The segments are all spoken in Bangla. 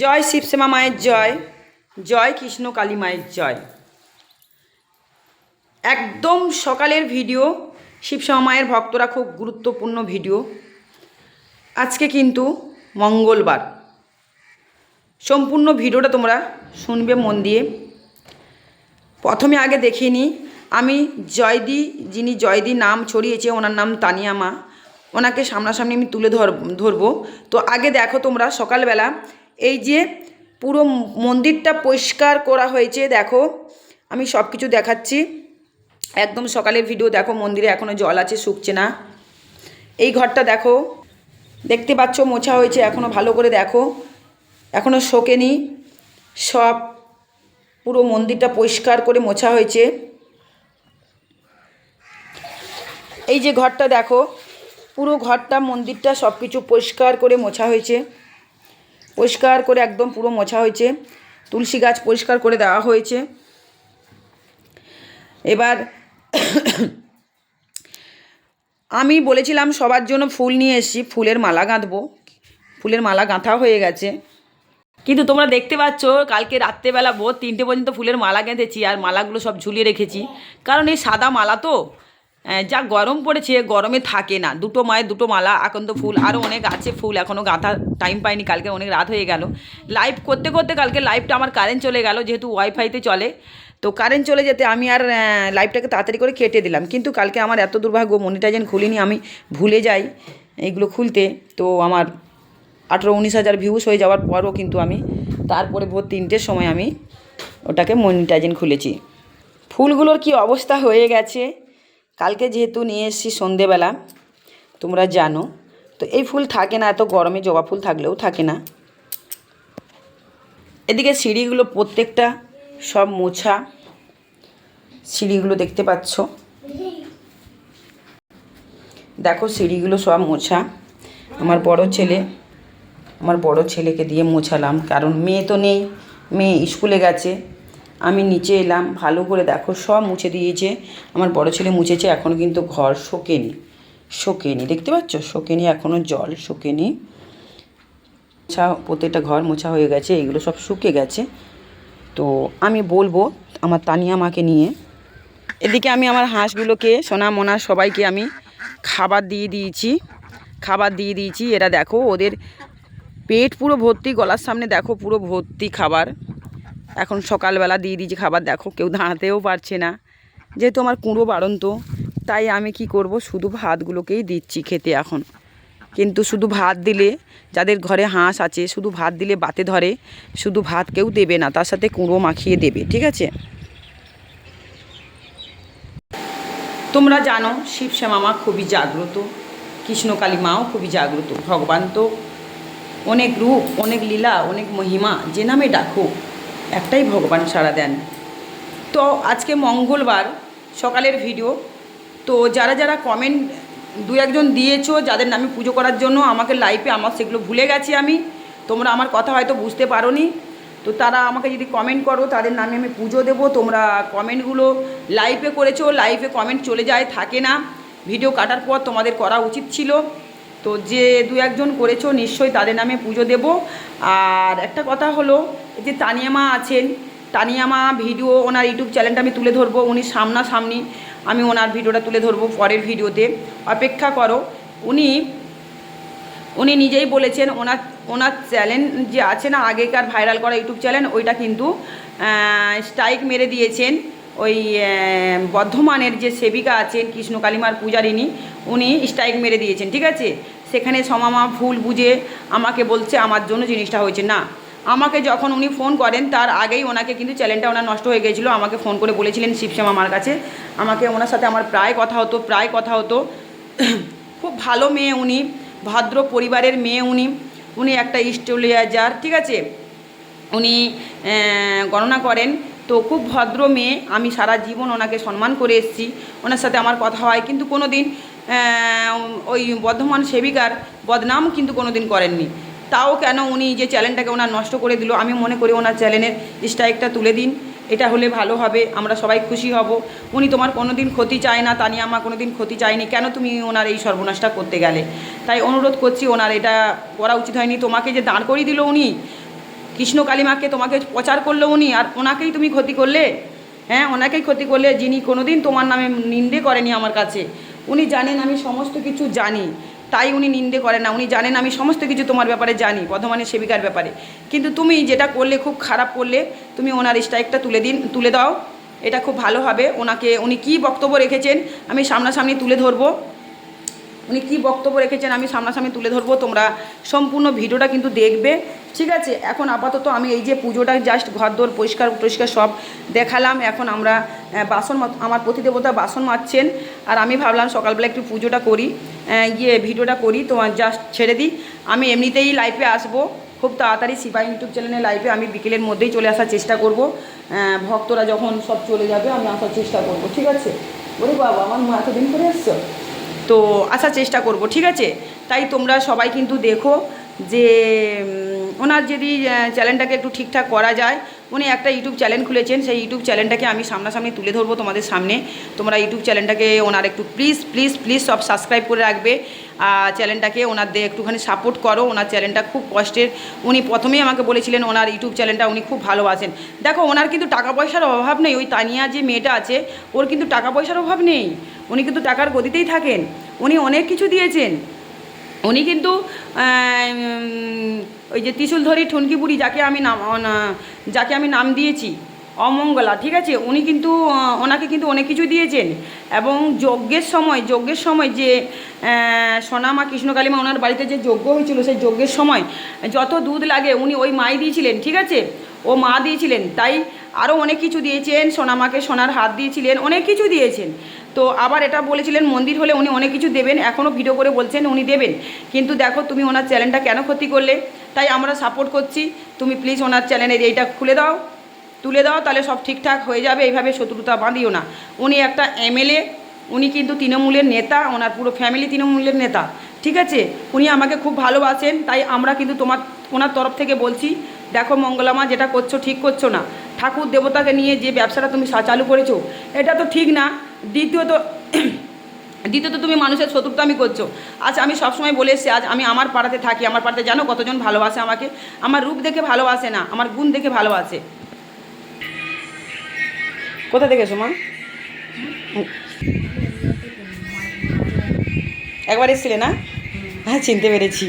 জয় শিবসেমা মায়ের জয় জয় কৃষ্ণ কালী মায়ের জয়। একদম সকালের ভিডিও শিবসেমা মায়ের ভক্তরা খুব গুরুত্বপূর্ণ ভিডিও। আজকে কিন্তু মঙ্গলবার। সম্পূর্ণ ভিডিওটা তোমরা শুনবে মন দিয়ে। প্রথমে আগে দেখিয়ে নিই, আমি জয়দি, যিনি জয়দি নাম ছড়িয়েছে, ওনার নাম তানিয়া মা। ওনাকে সামনাসামনি আমি তুলে ধর, ধরবো। তো আগে দেখো তোমরা সকালবেলা এই যে পুরো মন্দিরটা পরিষ্কার করা হয়েছে, দেখো। আমি সব কিছু দেখাচ্ছি। একদম সকালের ভিডিও দেখো মন্দিরে এখনও জল আছে, শুকছে না। এই ঘরটা দেখো। দেখতে পাচ্ছ মোছা হয়েছে এখনও ভালো করে দেখো। এখনও শোকেনি। সব পুরো মন্দিরটা পরিষ্কার করে মোছা হয়েছে। এই যে ঘরটা দেখো, পুরো ঘরটা, মন্দিরটা সব কিছু পরিষ্কার করে মোছা হয়েছে। পরিষ্কার করে একদম পুরো মোছা হয়েছে। তুলসী গাছ পরিষ্কার করে দেওয়া হয়েছে। এবার আমি বলেছিলাম সবার জন্য ফুল নিয়ে এসেছি, ফুলের মালা গাঁথবো। ফুলের মালা গাঁথা হয়ে গেছে। কিন্তু তোমরা দেখতে পাচ্ছ, কালকে রাত্রেবেলা ভোর তিনটে পর্যন্ত ফুলের মালা গেঁথেছি আর মালাগুলো সব ঝুলিয়ে রেখেছি। কারণ এই সাদা মালা তো যা গরম পড়েছে, গরমে থাকে না। দুটো মায়ের দুটো মালা, আকন্দ ফুল আরও অনেক আছে ফুল এখনও গাঁথা টাইম পাইনি, কালকে অনেক রাত হয়ে গেল। লাইভ করতে করতে কালকে লাইভটা আমার কারেন্ট চলে গেল, যেহেতু ওয়াইফাইতে চলে। তো কারেন্ট চলে যেতে আমি আর লাইভটাকে তাড়াতাড়ি করে কেটে দিলাম। কিন্তু কালকে আমার এত দুর্ভাগ্য মনিটাইজেন খুলিনি, আমি ভুলে যাই এইগুলো খুলতে। তো আমার আঠেরো উনিশ হাজার ভিউস হয়ে যাওয়ার পরও কিন্তু আমি তারপরে ভোর তিনটের সময় আমি ওটাকে মনিটাইজেন খুলেছি। ফুলগুলোর কি অবস্থা হয়ে গেছে? কালকে যেহেতু নিয়ে এসেছি সন্ধেবেলা, তোমরা জানো, তো এই ফুল থাকে না, এত গরমে জবা ফুল থাকলেও থাকে না। এদিকে সিঁড়িগুলো প্রত্যেকটা সব মোছা সিঁড়িগুলো দেখতে পাচ্ছ। দেখো সিঁড়িগুলো সব মোছা। আমার বড় ছেলে, আমার বড় ছেলেকে দিয়ে মোছালাম, কারণ মেয়ে তো নেই, মেয়ে স্কুলে গেছে। আমি নিচে এলাম, ভালো করে দেখো, সব মুছে দিয়েছে। আমার বড় ছেলে মুছেছে এখনও কিন্তু ঘর শোকেনি শোকেনি। দেখতে পাচ্ছ? শোকেনি এখনও জল শোকেনি। মোছা, প্রত্যেকটা ঘর মোছা হয়ে গেছে, এগুলো সব শুকে গেছে। তো আমি বলব আমার তানিয়া মাকে নিয়ে, এদিকে আমি আমার হাঁসগুলোকে, সোনা, মোনা সবাইকে আমি খাবার দিয়ে দিয়েছি, খাবার দিয়ে দিয়েছি। এরা দেখো, ওদের পেট পুরো ভর্তি, গলার সামনে দেখো, পুরো ভর্তি খাবার। এখন সকালবেলা দিয়ে দিয়েছি খাবার। দেখো, কেউ দাঁড়াতেও পারছে না। যেহেতু আমার কুঁড়ো বাড়ন্ত, তাই আমি কি করব? শুধু ভাতগুলোকেই দিচ্ছি খেতে এখন। কিন্তু শুধু ভাত দিলে, যাদের ঘরে হাঁস আছে, শুধু ভাত দিলে বাতে ধরে, শুধু ভাত কেউ দেবে না, তার সাথে কুঁড়ো মাখিয়ে দেবে, ঠিক আছে? তোমরা জানো, শিব শ্যামা মা খুবই জাগ্রত কৃষ্ণকালী মাও খুবই জাগ্রত, ভগবান তো অনেক রূপ, অনেক লীলা, অনেক মহিমা, যে নামে ডাকো একটাই ভগবান সাড়া দেন। তো আজকে মঙ্গলবার সকালের ভিডিও তো যারা যারা কমেন্ট দু একজন দিয়েছ, যাদের নামে পুজো করার জন্য আমাকে লাইভে আমার সেগুলো ভুলে গেছি আমি। তোমরা আমার কথা হয়তো বুঝতে পারোনি। তো তারা আমাকে যদি কমেন্ট করো, তাদের নামে আমি পুজো দেবো। তোমরা কমেন্টগুলো লাইভে করেছ লাইভে কমেন্ট চলে যায়, থাকে না। ভিডিও কাটার পর তোমাদের করা উচিত ছিল। তো যে দু একজন করেছ, নিশ্চয়ই তাদের নামে পুজো দেব। আর একটা কথা হলো যে তানিয়ামা আছেন, তানিয়ামা ভিডিও ওনার ইউটিউব চ্যানেলটা আমি তুলে ধরবো, উনি সামনাসামনি আমি ওনার ভিডিওটা তুলে ধরবো পরের ভিডিওতে। অপেক্ষা করো, উনি উনি নিজেই বলেছেন ওনার ওনার চ্যানেল যে আছে না আগেকার ভাইরাল করা ইউটিউব চ্যানেল, ওইটা কিন্তু স্ট্রাইক মেরে দিয়েছেন। ওই বর্ধমানের যে সেবিকা আছেন, কৃষ্ণ কালিমার পূজারিনী উনি স্ট্রাইক মেরে দিয়েছেন, ঠিক আছে? সেখানে সমামা ভুল বুঝে আমাকে বলছে আমার জন্য জিনিসটা হয়েছে। না আমাকে যখন উনি ফোন করেন, তার আগেই ওনাকে কিন্তু চ্যানেলটা ওনার নষ্ট হয়ে গিয়েছিল আমাকে ফোন করে বলেছিলেন, শিবশ্যাম আমার কাছে। আমাকে ওনার সাথে আমার প্রায় কথা হতো, প্রায় কথা হতো। খুব ভালো মেয়ে উনি, ভদ্র পরিবারের মেয়ে উনি। উনি একটা স্টেলিয়াজার ঠিক আছে? উনি গণনা করেন। তো খুব ভদ্র মেয়ে, আমি সারা জীবন ওনাকে সম্মান করে এসেছি। ওনার সাথে আমার কথা হয়, কিন্তু কোনো দিন ওই বর্ধমান সেবিকার বদনাম কিন্তু কোনো দিন করেননি। তাও কেন উনি যে চ্যানেলটাকে ওনার নষ্ট করে দিল? আমি মনে করি ওনার চ্যানেলের স্ট্রাইকটা তুলে দিন। এটা হলে ভালো হবে, আমরা সবাই খুশি হব। উনি তোমার কোনো দিন ক্ষতি চায় না তানি আমার কোনো দিন ক্ষতি চায়নি। কেন তুমি ওনার এই সর্বনাশটা করতে গেলে? তাই অনুরোধ করছি ওনার, এটা করা উচিত হয়নি। তোমাকে যে দাঁড় করিয়ে দিল উনি, কৃষ্ণ কালিমাকে তোমাকে প্রচার করল উনি, আর ওনাকেই তুমি ক্ষতি করলে? হ্যাঁ ওনাকেই ক্ষতি করলে যিনি কোনোদিন তোমার নামে নিন্দে করেনি আমার কাছে। উনি জানেন, আমি সমস্ত কিছু জানি। তাই উনি নিন্দে করেন না, উনি জানেন আমি সমস্ত কিছু তোমার ব্যাপারে জানি বর্ধমানের সেবিকার ব্যাপারে। কিন্তু তুমি যেটা করলে, খুব খারাপ করলে, তুমি ওনার স্ট্রাইকটা তুলে দিন, তুলে দাও, এটা খুব ভালো হবে। ওনাকে, উনি কি বক্তব্য রেখেছেন, আমি সামনাসামনি তুলে ধরবো। উনি কী বক্তব্য রেখেছেন আমি সামনাসামনি তুলে ধরবো, তোমরা সম্পূর্ণ ভিডিওটা কিন্তু দেখবে। ঠিক আছে, এখন আপাতত আমি এই যে পুজোটা জাস্ট ঘর ঘরদোর পরিষ্কার টরিষ্কার সব দেখালাম। এখন আমরা বাসন আমার প্রতিদেবতা বাসন মাজছেন। আর আমি ভাবলাম সকালবেলা একটু পুজোটা করি গিয়ে ভিডিওটা করি তোমার জাস্ট ছেড়ে দিই। আমি এমনিতেই লাইফে আসব। খুব তাড়াতাড়ি সিপাই ইউটিউব চ্যানেলে লাইভে আমি বিকেলের মধ্যেই চলে আসার চেষ্টা করব। ভক্তরা যখন সব চলে যাবে, আমি আসার চেষ্টা করব। ঠিক আছে? বলি বাবা, আমার মা এতদিন করে এসছো। তো আসার চেষ্টা করব ঠিক আছে? তাই তোমরা সবাই কিন্তু দেখো যে ওনার যদি চ্যানেলটাকে একটু ঠিকঠাক করা যায়, উনি একটা ইউটিউব চ্যানেল খুলেছেন, সেই ইউটিউব চ্যানেলটাকে আমি সামনাসামনি তুলে ধরবো তোমাদের সামনে। তোমরা ইউটিউব চ্যানেলটাকে ওনার একটু প্লিজ প্লিজ প্লিজ সব সাবস্ক্রাইব করে রাখবে। চ্যানেলটাকে ওনার দিয়ে একটুখানি সাপোর্ট করো, ওনার চ্যানেলটা খুব কষ্টের। উনি প্রথমেই আমাকে বলেছিলেন, ওনার ইউটিউব চ্যানেলটা উনি খুব ভালোবাসেন। দেখো, ওনার কিন্তু টাকা পয়সার অভাব নেই, ওই তানিয়া যে মেয়েটা আছে, ওর কিন্তু টাকা পয়সার অভাব নেই। উনি কিন্তু টাকার গতিতেই থাকেন। উনি অনেক কিছু দিয়েছেন। উনি কিন্তু ওই যে ত্রিশুলধরি ঠুনকি বুড়ি যাকে আমি নাম যাকে আমি নাম দিয়েছি, অমঙ্গলা, ঠিক আছে? উনি কিন্তু ওনাকে কিন্তু অনেক কিছু দিয়েছেন। এবং যজ্ঞের সময় যজ্ঞের সময় যে সোনামা কৃষ্ণকালীমা ওনার বাড়িতে যে যজ্ঞ হয়েছিল, সেই যজ্ঞের সময় যত দুধ লাগে, উনি ওই মাই দিয়েছিলেন, ঠিক আছে? ও মা দিয়েছিলেন, তাই আরও অনেক কিছু দিয়েছেন সোনামাকে সোনার হাত দিয়েছিলেন, অনেক কিছু দিয়েছেন। তো আবার এটা বলেছিলেন, মন্দির হলে উনি অনেক কিছু দেবেন এখনও ভিডিও করে বলছেন উনি দেবেন। কিন্তু দেখো তুমি ওনার চ্যানেলটা কেন ক্ষতি করলে? তাই আমরা সাপোর্ট করছি। তুমি প্লিজ ওনার চ্যানেলের এইটা খুলে দাও। তুলে দাও, তাহলে সব ঠিকঠাক হয়ে যাবে, এইভাবে শত্রুতা বাঁধিও না। উনি একটা এমএলএ, উনি কিন্তু তৃণমূলের নেতা, ওনার পুরো ফ্যামিলি তৃণমূলের নেতা, ঠিক আছে? উনি আমাকে খুব ভালোবাসেন, তাই আমরা কিন্তু তোমার, ওনার তরফ থেকে বলছি, দেখো মঙ্গলামা, যেটা করছ ঠিক করছ না। ঠাকুর দেবতাকে নিয়ে যে ব্যবসাটা তুমি চালু করেছ, এটা তো ঠিক না। দ্বিতীয়ত দ্বিতীয়ত তুমি মানুষের শত্রুতামি করছ। আজ আমি সবসময় বলে এসেছি, আজ আমি আমার পাড়াতে থাকি। আমার পাড়াতে জানো কতজন ভালোবাসে আমাকে? আমার রূপ দেখে ভালোবাসে না, আমার গুণ দেখে ভালোবাসে। কোথা থেকে মা? একবার এসেছিলে না? হ্যাঁ চিনতে পেরেছি।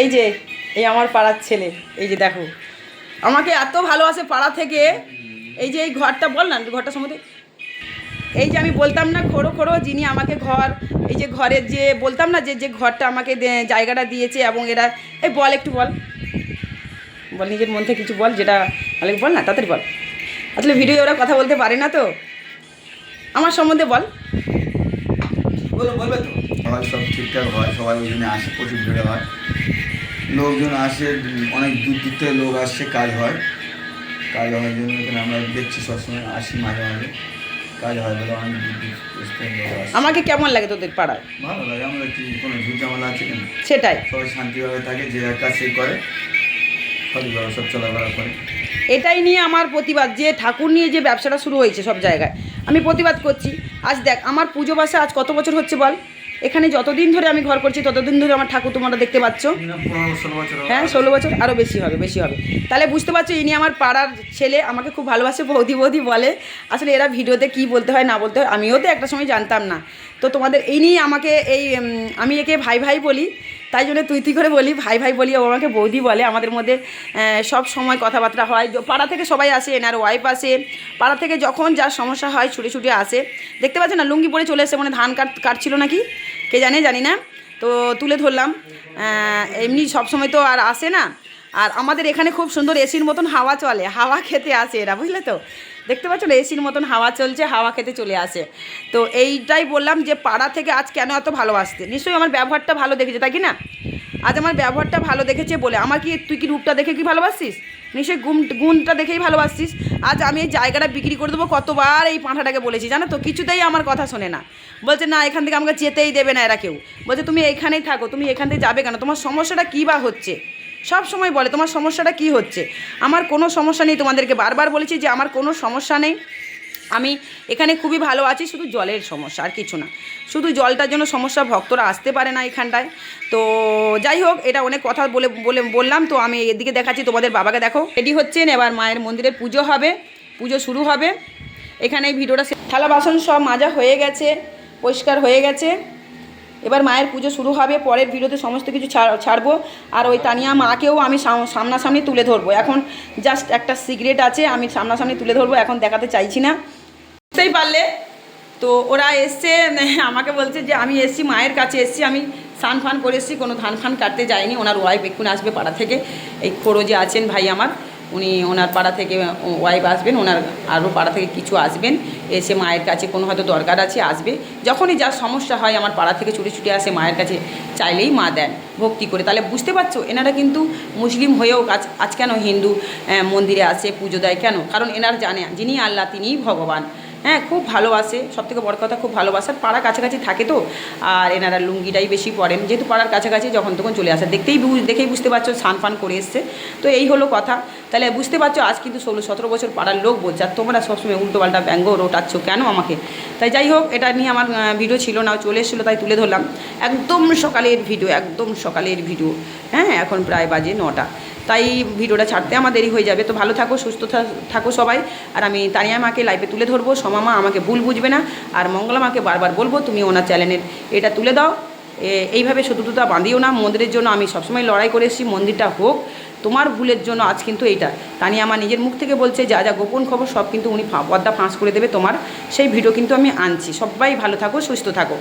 এই যে, এই আমার পাড়ার ছেলে, এই যে দেখো। আমাকে এত ভালোবাসে পাড়া থেকে। এই যে এই ঘরটা বল না ঘরটা সম্বন্ধে। এই যে আমি বলতাম না খোড়ো খোড়ো যিনি আমাকে ঘর এই যে ঘরের যে বলতাম না যে যে ঘরটা আমাকে জায়গাটা দিয়েছে এবং এরা এই বল একটু বল। বল নিজের মন থেকে কিছু বল যেটা তাহলে বল না তাড়াতাড়ি বল। আসলে ভিডিও ওরা কথা বলতে পারে না তো। আমার সম্বন্ধে বল। বলো বলবে তো? সবাই সব ঠিকঠাক হয় সবাই ওই জন্য আসে প্রচুর ভিড় হয়। লোকজন আসে অনেক দূর দূর থেকে লোক আসছে কাজ হয়। কাজ হওয়ার জন্য এখানে আমরা দেখছি সবসময় আসি মাঝে মাঝে। কাজ হয় বলে অনেক দূর দূর থেকে লোক আসে। আমাকে কেমন লাগে তোদের পাড়ায়? ভালো লাগে আমরা কি কোনো ঝুট ঝামেলা আছে কেন? সেটাই। সবাই শান্তিভাবে থাকে যে এক কাজ সে করে সঠিকভাবে সব চলাফেরা করে। এটাই নিয়ে আমার প্রতিবাদ যে ঠাকুর নিয়ে যে ব্যবসাটা শুরু হয়েছে সব জায়গায়। আমি প্রতিবাদ করছি আজ দেখ আমার পুজো বাসা আজ কত বছর হচ্ছে বল? এখানে যতদিন ধরে আমি ঘর করছি ততদিন ধরে আমার ঠাকুর তোমরা দেখতে পাচ্ছ। হ্যাঁ ষোলো বছর আরও বেশি হবে বেশি হবে। তাহলে বুঝতে পারছ ইনি আমার পাড়ার ছেলে আমাকে খুব ভালোবাসে বৌদি বৌদি বলে। আসলে এরা ভিডিওতে কি বলতে হয় না বলতে হয় আমিও তো একটা সময় জানতাম না। তো তোমাদের এই নিয়ে আমাকে এই আমি একে ভাই ভাই বলি। তাই জন্য তুই তুই করে বলি, ভাই ভাই বলি, ও আমাকে বৌদি বলে, আমাদের মধ্যে সব সময় কথাবার্তা হয়। পাড়া থেকে সবাই আসে, এনার ওয়াইফ আসে। পাড়া থেকে যখন যার সমস্যা হয়, ছুটে ছুটে আসে। দেখতে পাচ্ছেন না, লুঙ্গি পরে চলে এসে মানে ধান কাট, কাটছিল নাকি? কে জানে, জানি না। তো তুলে ধরলাম। এমনি সব সময় তো আর আসে না। আর আমাদের এখানে খুব সুন্দর এসির মতন হাওয়া চলে, হাওয়া খেতে আসে এরা, বুঝলে তো? দেখতে পাচ্ছ না, এসির মতন হাওয়া চলছে, হাওয়া খেতে চলে আসে। তো এইটাই বললাম যে পাড়া থেকে আজ কেন এত ভালোবাসতে? নিশ্চয়ই আমার ব্যবহারটা ভালো দেখেছে, তাই কি না? আজ আমার ব্যবহারটা ভালো দেখেছে বলে। আমার কি, তুই কি রূপটা দেখে কি ভালোবাসিস? নিশ্চয়ই গুণ, গুণটা দেখেই ভালোবাসিস। আজ আমি এই জায়গাটা বিক্রি করে দেবো, কতবার এই পাঁঠাটাকে বলেছি, জানো তো? কিছুতেই আমার কথা শোনে না। বলছে, না, এখান থেকে আমাকে যেতেই দেবে না এরা কেউ। বলছে, তুমি এখানেই থাকো, তুমি এখান থেকে যাবে কেন? তোমার সমস্যাটা কী বা হচ্ছে? সব সময় বলে, তোমার সমস্যাটা কি হচ্ছে? আমার কোনো সমস্যা নেই, তোমাদেরকে বারবার বলেছি যে আমার কোনো সমস্যা নেই। আমি এখানে খুবই ভালো আছি, শুধু জলের সমস্যা, আর কিছু না। শুধু জলটার জন্য সমস্যা, ভক্তরা আসতে পারে না এখানটায়। তো যাই হোক, এটা অনেক কথা বলে বলে বললাম। তো আমি এদিকে দেখাচ্ছি, তোমাদের বাবাকে দেখো। রেডি হচ্ছেন? এবার মায়ের মন্দিরের পুজো হবে। পুজো শুরু হবে। এখানে ভিডিওটা থালা বাসন সব মাজা হয়ে গেছে, পরিষ্কার হয়ে গেছে। এবার মায়ের পুজো শুরু হবে, পরের ভিডিওতে সমস্ত কিছু ছাড়- ছাড়বো। আর ওই তানিয়া মাকেও আমি সামনাসামনি তুলে ধরবো। এখন জাস্ট একটা সিগারেট আছে, আমি সামনাসামনি তুলে ধরবো, এখন দেখাতে চাইছি না। বুঝতেই পারলে? তো ওরা এসছে, আমাকে বলছে যে আমি এসছি, মায়ের কাছে এসছি, আমি স্নান ফান করে এসছি, কোনো ধান ফান কাটতে যাইনি, ওনার ওয়াইফ এক্ষুনি আসবে পাড়া থেকে। এই খোড়ো যে আছেন ভাই আমার। উনি ওনার পাড়া থেকে ওয়াইফ আসবেন, ওনার আরও পাড়া থেকে কিছু আসবেন। এসে মায়ের কাছে কোনো হয়তো দরকার আছে, আসবে। যখনই যা সমস্যা হয় আমার পাড়া থেকে ছুটে ছুটে আসে মায়ের কাছে, চাইলেই মা দেন, ভক্তি করে। তাহলে বুঝতে পারছ, এনারা কিন্তু মুসলিম হয়েও কাজ আজ কেন হিন্দু মন্দিরে আসে, পুজো দেয় কেন? কারণ এনার জানে, যিনি আল্লাহ তিনিই ভগবান। হ্যাঁ খুব ভালোবাসে। সব থেকে বড় কথা খুব ভালোবাসার পাড়া কাছাকাছি থাকে তো। আর এনারা লুঙ্গিটাই বেশি পরেন। যেহেতু পাড়ার কাছাকাছি যখন তখন চলে আসে। দেখতেই দেখেই বুঝতে পারছ স্নান ফান করে এসছে। তো এই হলো কথা। তাহলে বুঝতে পারছ, আজ কিন্তু ষোলো, সতেরো বছর পাড়ার লোক বলছে, আর তোমরা সবসময় উল্টোপাল্টা ব্যঙ্গ রোটাচ্ছ কেন আমাকে? তাই যাই হোক, এটা নিয়ে আমার ভিডিও ছিল না, চলে এসেছিল, তাই তুলে ধরলাম। একদম সকালের ভিডিও একদম সকালের ভিডিও হ্যাঁ এখন প্রায় বাজে নটা। তাই ভিডিওটা ছাড়তে আমার দেরি হয়ে যাবে। তো ভালো থাকো, সুস্থ থাকো সবাই। আর আমি তানিয়া মাকে লাইভে তুলে ধরবো সমামা আমাকে ভুল বুঝবে না। আর মঙ্গলা মাকে বারবার বলব, তুমি ওনার চ্যানেলের এটা তুলে দাও। এইভাবে শত্রুতা বাঁধিও না, মন্দিরের জন্য আমি সবসময় লড়াই করে এসেছি, মন্দিরটা হোক। তোমার ভুলের জন্য আজ কিন্তু এইটা। তানিয়া আমার নিজের মুখ থেকে বলছে, যা যা গোপন খবর সব কিন্তু উনি পর্দা ফাঁস করে দেবে তোমার। সেই ভিডিও কিন্তু আমি আনছি। সবাই ভালো থাকো, সুস্থ থাকো।